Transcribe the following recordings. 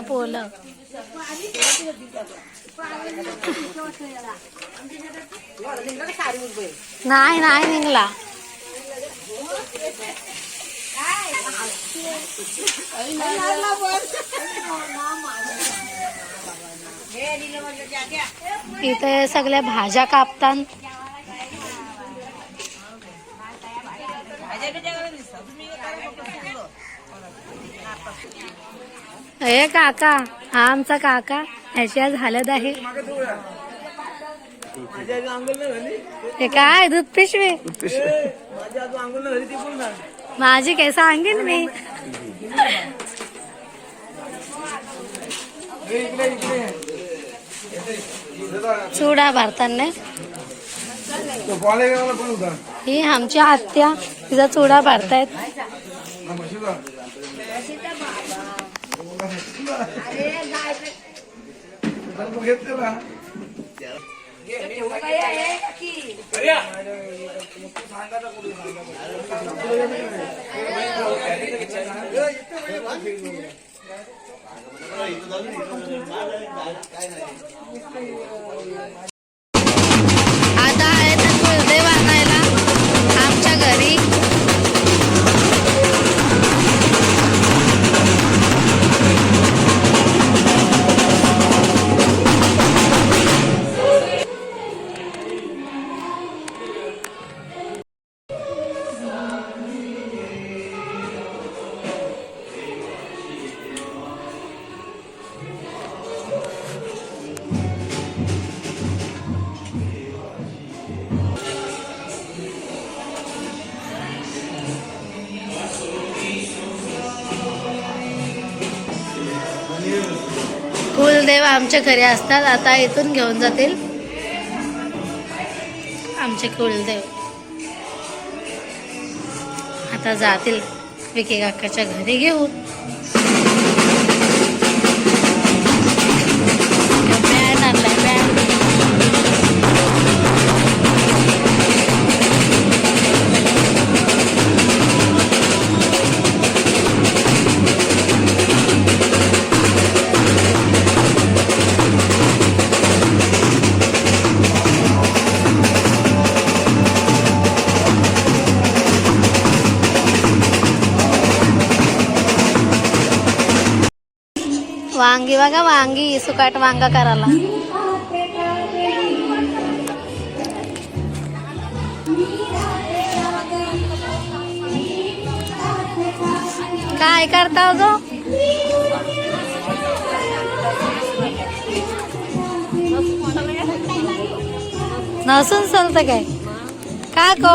पोलं झालं पोलं. नाही नाही निघला. इथे सगळ्या भाज्या कापतात. हे काका हा आमचा काका ह्याच्या हालत आहे. हे काय दूध पिशवी माझी काय सांगेन मी. चुडा भारताना. ही आमची आत्या तिचा चुडा भारतायत. आता आहे तर कुलदेव आणायला आमच्या घरी कुलदेव आमच्या घरी असतात आता इथून घेऊन जातील. आमचे कुलदेव. आता जातील विके काकाच्या घरी घेऊन. वांगी बघा वांगी सुकाट वांगा करायला. काय करता हो गो? नसून चालतं काय? का को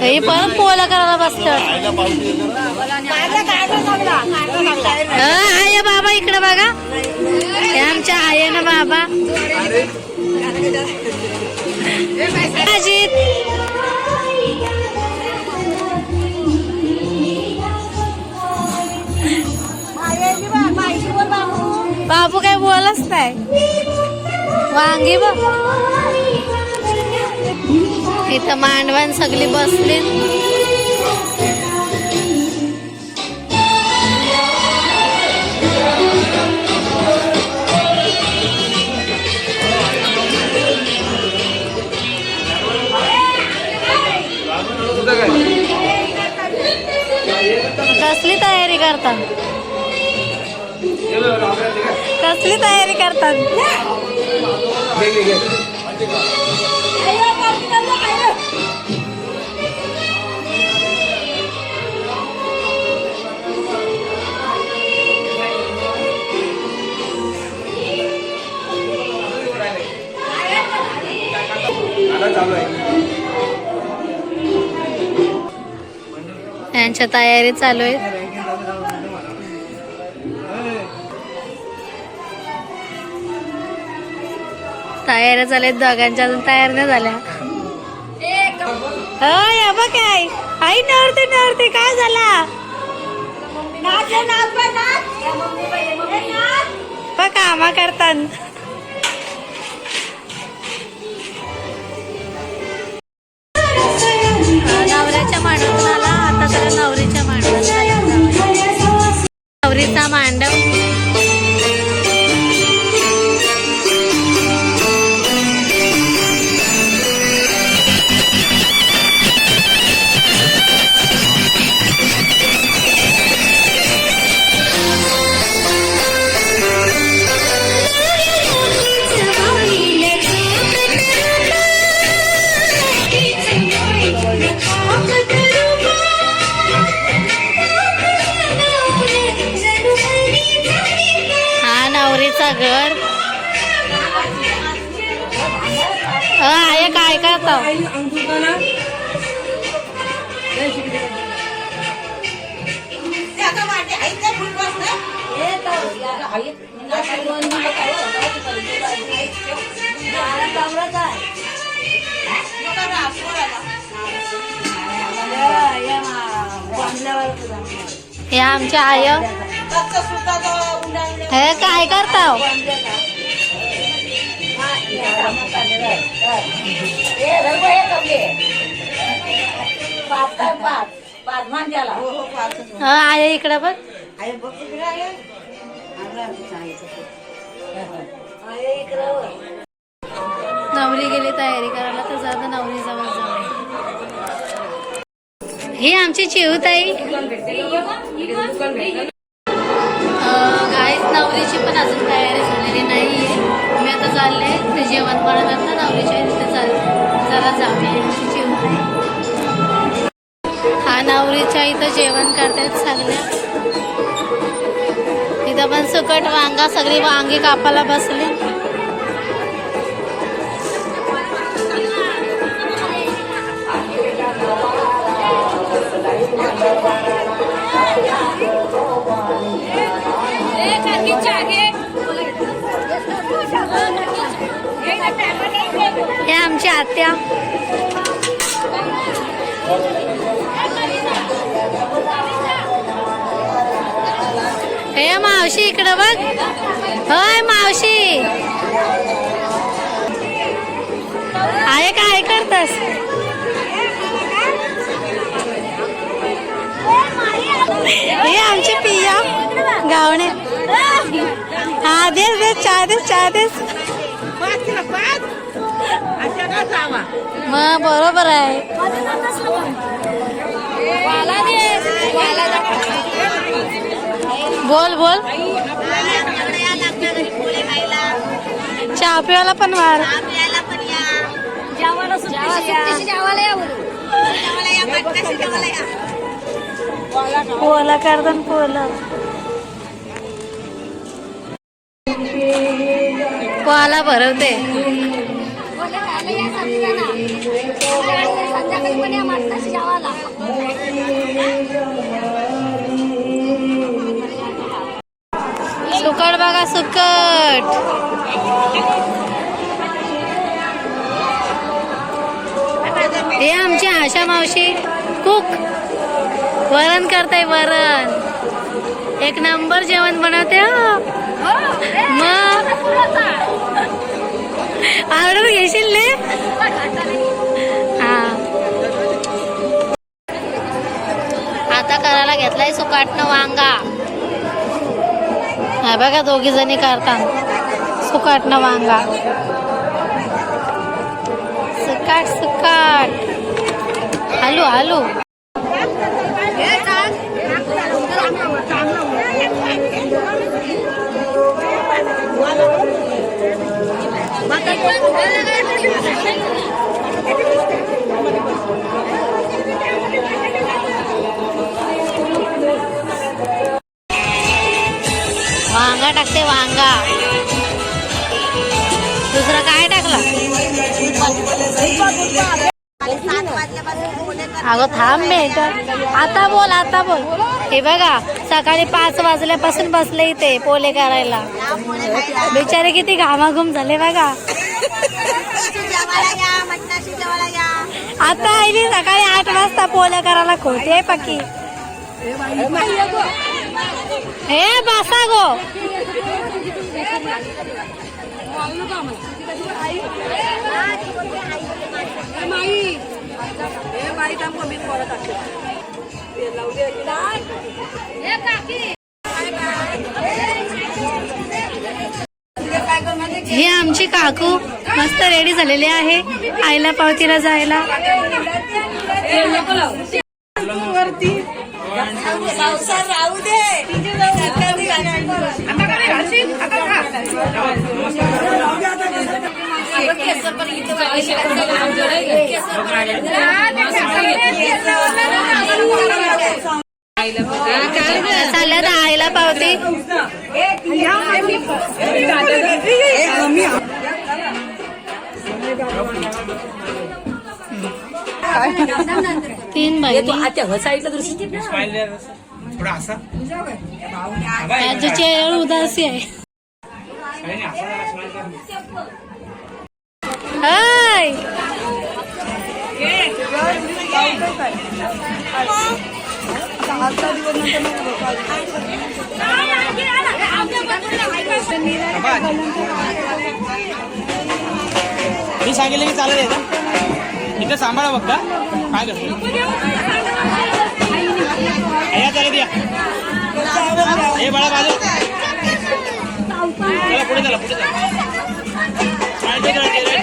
हे पण पोला करायला बसतात. आहे बाबा इकडे बघा. हे आमच्या आहे ना बाबा. अजित. बाबू काय बोलच नाही. वांगी बघ. इथं मांडवान सगळी बसली कसली तयारी करतात? कसली तयारी करतात? घे यांच्या तयारी चालू आहे तयाऱ्या झाल्यात दोघांच्या अजून तयार नाही झाल्या. अय, या बघ काय. आई नवरते नवरते काय झाला? बघ कामा करतात नवऱ्याच्या मांडवात आला. आता तर नवरीच्या मांडवात नवरीचा मांडव. घर. अ, आहे काय करता हे आमच्या आय हे काय करता आय इकडे बघ. नवरी गेली तयारी करायला तर जाता नवरी जवळ जाऊ हे आमची चिवताई गाईच नवरीची पण अजून तयारी झालेली नाहीये. मी आता चालले ते जेवण बनवतात आता नवरीच्या तिथे चाल जरा जाऊया हा नवरीच्या इथं जेवण करतात सगळ्या इथं पण सुकट वांगा सगळी वांगी कापायला बसली. हे आमची आत्या. हे मावशी इकडं बघ. होय मावशी. आहे काय करतस? हे आमची पिया. गावणे. हा देस देस चहा देस चहा देस मग बरोबर आहे. बोल बोल. चहा पिवायला पण वार पोला करतात पोला पोहाला भरवते. सुकट बघा सुकट हे आमची आशा मावशी कुक वरण करताय वरण. एक नंबर जेवण बनवते हो. मग? ऑर्डर घेशील ने? हा. आता करायला घेतलाय सुकाटनं वांगा. हा बघा दोघी जणी करतात. सुकाटनं वांगा. सुकाट सुकाट. Hello hello. वांगा टाकते, वांगा. दुसरं काय थांब आता बोल आता बोल. हे बघा, सकाळी पाच वाजल्यापासून बसले इथे पोले करायला. बिचारे किती घामाघूम झाले बघा. आता आईने सकाळी आठ वाजता पोले करायला खोटे पक्की. हे बसा गो. हे आमची काकू मस्त रेडी झालेली आहे. आईला पावतीला जायला. चालल्यात आईला पावती. तीन बहिणी साईडला दृष्टी थोडा असा. आजची चेहऱ्यावर मी सांगितलं की चालत आहे का? इथं सांभाळा बघ काय करतो? या हे बाळा बाजू. चला पुढे चला पुढे चला.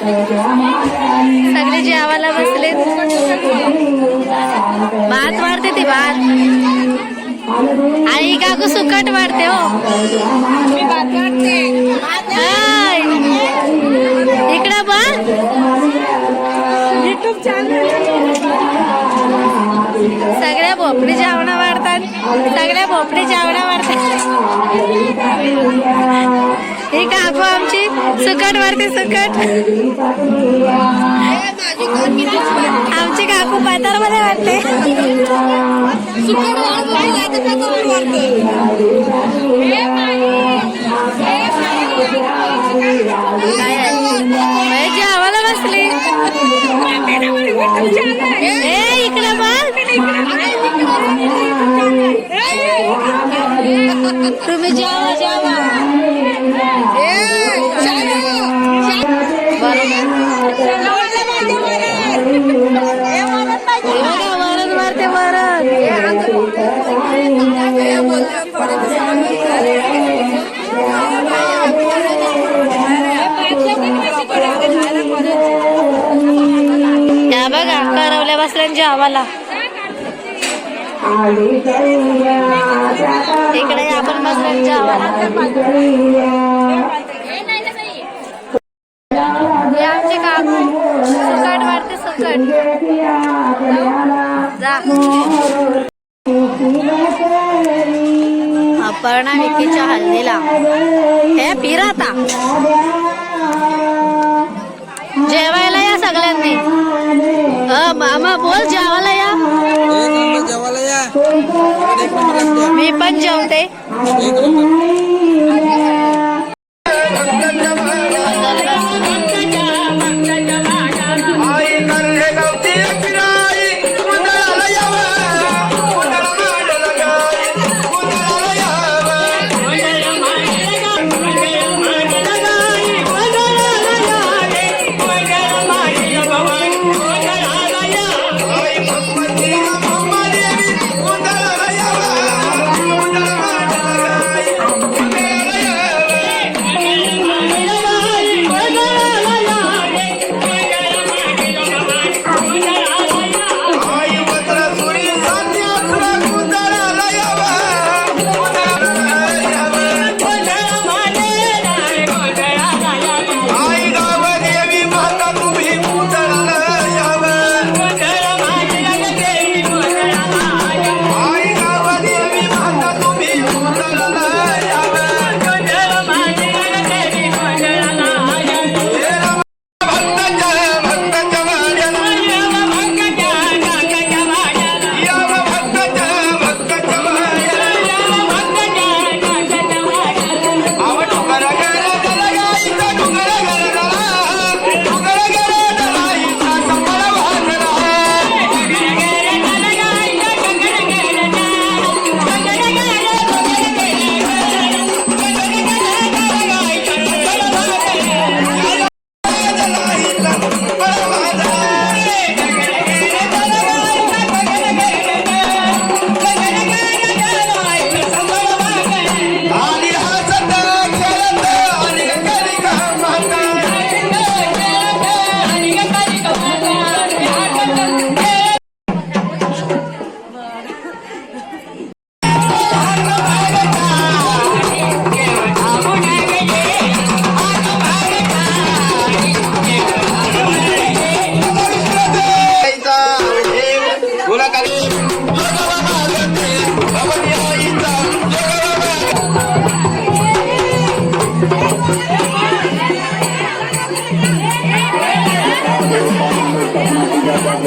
सगळे जेवायला बसले. भात वाढते ती भात. आई काकू सुकट वाढते हो. हाय. इकडं बघ. सगळ्या भोपडी जेवणा वाढतात. सगळ्या भोपडी जेवणा वाढतात. हे का काकू आमची? सुकट वाढते सुकट. आमची काकू पातारमध्ये वाटते काय आहे? बसली. इकडे बघ. आम्हाला इकडे आपण आम्हाला हे आमचे काकू. सुकट वाटते सुकट. जा. अपर्णा विकीच्या हल्दीला हे फिरता मामा बोल जेवायला या. जेवायला या. मी पण जेवते.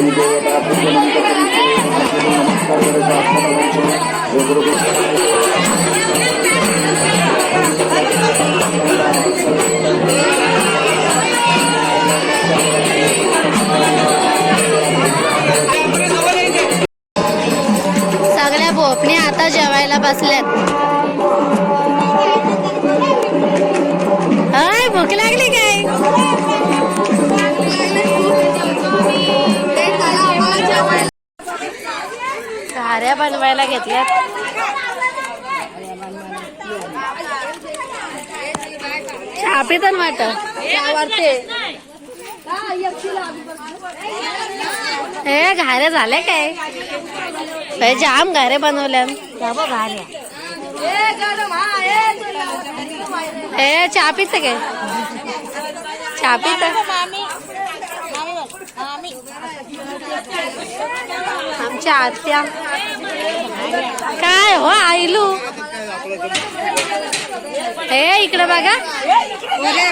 দেবী দেবতা নমস্কার করে প্রার্থনা করছে घेतल्यात. चहा पितात वाट? हे घारे झाले काय? हे जाम घारे बनवल्या घारे. हे चहा पित काय? चहा पित? आमच्या आत्या. काय हो आईलू? ए इकडे बघा.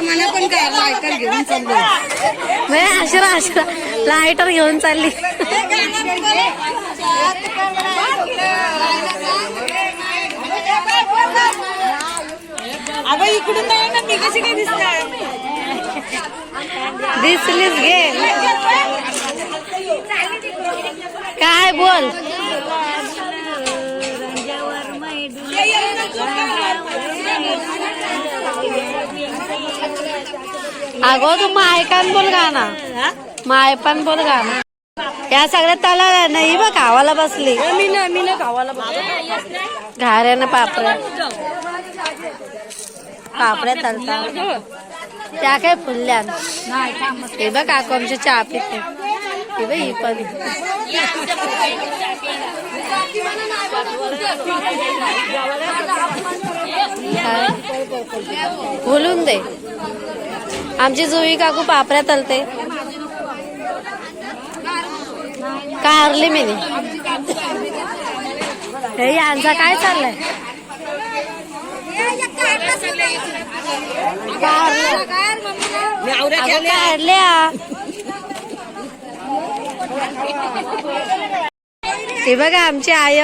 मला पण काय ऐकल घेऊन चाललो. आश्रा लायटर घेऊन चालली. अगं इकडून नाही ना मी कशी काय दिसणार? दिसलीच घे. काय बोल? अगो तू मायकान बोल गाणं. माय पण बोल गाणं. या सगळ्या तला नाही बघ गावाला बसली. मी ना मी ना गावाला घाऱ्यानं पापड्या पापड्या तलता त्या काय फुलल्या हे बघ काकू आमची चहा पिते बघ ही पण काय? बोलून दे. आमची जुई काकू पापड्या तलते. कारली मी हे यांचा काय चाललंय? कारल्या हे बघा आमची आय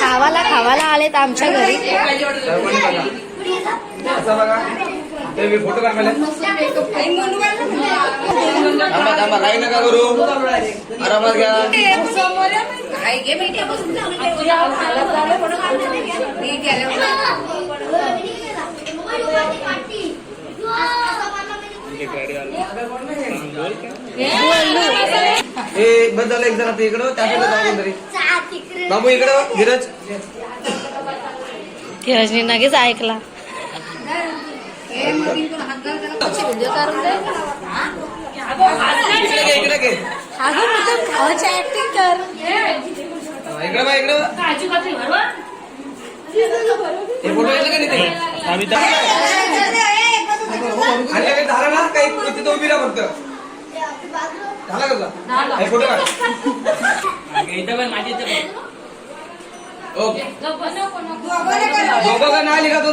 खावाला खावाला आलेत आमच्या घरी. असं बघा ते मी फोटो काढ घ्या हे बस झालं एक जण इकडं तरी बाबू इकडं धीरज धीरजनी लगेच ऐकला इकडे घे इकडे ऍक्टिंग कर बा हे फोटो घेतलं का नाही ते? आणलं काही झालं ना काही तिथं उभी राहा फक्त झाला का हे फोटो काढ ओके दोघं का नाही लिखा तो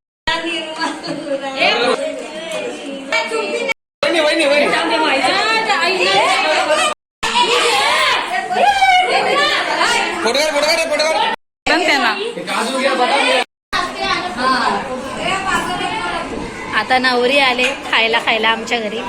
घ्या. आता नवरी आले खायला खायला आमच्या घरी